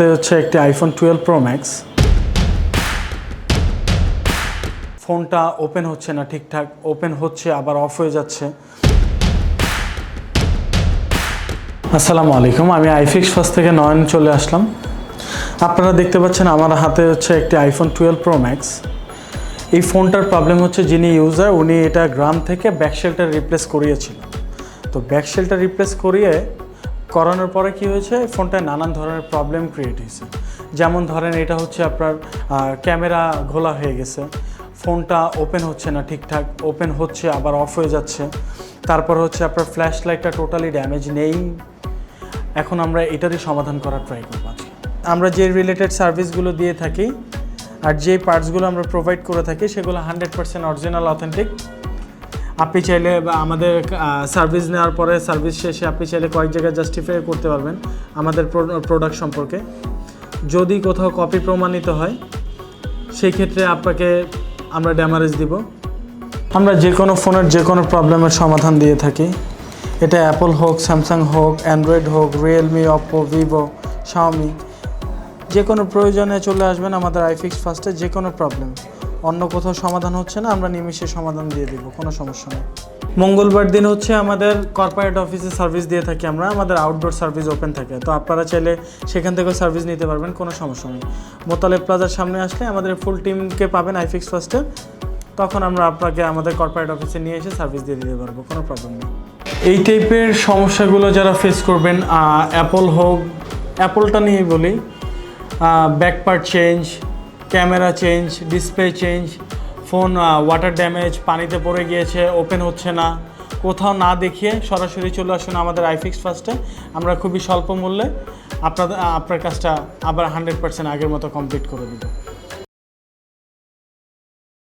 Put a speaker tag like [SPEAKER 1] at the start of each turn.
[SPEAKER 1] হচ্ছে একটি iPhone twelve pro max ফোনটা ওপেন হচ্ছে না ঠিকঠাক ওপেন হচ্ছে, আবার অফ হয়ে যাচ্ছে। আসসালামু আলাইকুম, আমি আইফিক্স ফার্স্ট থেকে নয়ন চলে আসলাম। আপনারা দেখতে পাচ্ছেন আমার হাতে হচ্ছে একটি আইফোন টুয়েলভ প্রো ম্যাক্স এই ফোনটার প্রবলেম হচ্ছে যিনি ইউজার উনি এটা গ্রাম থেকে ব্যাকশেলটা রিপ্লেস করিয়েছিল। তো ব্যাকশেলটা রিপ্লেস করিয়ে করানোর পরে কি হয়েছে? ফোনটায় নানান ধরনের প্রবলেম ক্রিয়েট হয়েছে। যেমন ধরেন এটা হচ্ছে আপনার ক্যামেরা ঘোলা হয়ে গেছে। ফোনটা ওপেন হচ্ছে না ঠিকঠাক। ওপেন হচ্ছে, আবার অফ হয়ে যাচ্ছে। তারপর হচ্ছে আপনার ফ্ল্যাশ লাইটটা টোটালি ড্যামেজ নেই। এখন আমরা এটারই সমাধান করার ট্রাই করব আজকে। আমরা যে রিলেটেড সার্ভিসগুলো দিয়ে থাকি, আর যে পার্টসগুলো আমরা প্রোভাইড করে থাকি, সেগুলো হান্ড্রেড পার্সেন্ট অরিজিনাল অথেন্টিক আপনি চাইলে আমাদের সার্ভিস নেওয়ার পরে সার্ভিস শেষে আপনি চাইলে কয়েক জায়গায় জাস্টিফাই করতে পারবেন আমাদের প্রোডাক্ট সম্পর্কে। যদি কোথাও কপি প্রমাণিত হয়, সেই ক্ষেত্রে আপনাকে আমরা ড্যামারেজ দিব। আমরা যে কোনো ফোনের যে কোনো প্রবলেমের সমাধান দিয়ে থাকি। এটা অ্যাপল হোক স্যামসাং হোক অ্যান্ড্রয়েড হোক রিয়েলমি অপো ভিভো শাওমি যে কোনো প্রয়োজনে চলে আসবেন আমাদের আইফিক্স ফার্স্টে যে কোনো প্রবলেম অন্য কোথাও সমাধান হচ্ছে না, আমরা নিমিষে সমাধান দিয়ে দিব, কোনো সমস্যা নেই। মঙ্গলবার দিন হচ্ছে আমাদের কর্পোরেট অফিসে সার্ভিস দিয়ে থাকি আমরা, আমাদের আউটডোর সার্ভিস ওপেন থাকে। তো আপনারা চাইলে সেখান থেকেও সার্ভিস নিতে পারবেন, কোনো সমস্যা নেই। মোতালেব প্লাজার সামনে আসলে আমাদের ফুল টিমকে পাবেন আইফিক্স ফার্স্টে তখন আমরা আপনাকে আমাদের কর্পোরেট অফিসে নিয়ে এসে সার্ভিস দিয়ে দিতে পারব, কোনো প্রবলেম নেই। এই টাইপের সমস্যাগুলো যারা ফেস করবেন অ্যাপল হোক অ্যাপলটা নিয়ে বলি back part change camera change display change phone water damage পানিতে পড়ে গিয়েছে ওপেন হচ্ছে না। কোথাও না দেখিয়ে সরাসরি চলে আসুন আমাদের আইফিক্স ফার্স্টে আমরা খুবই স্বল্প মূল্যে আপনাদের আপনার কাজটা আবার হান্ড্রেড পার্সেন্ট আগের মতো কমপ্লিট করে দেবো।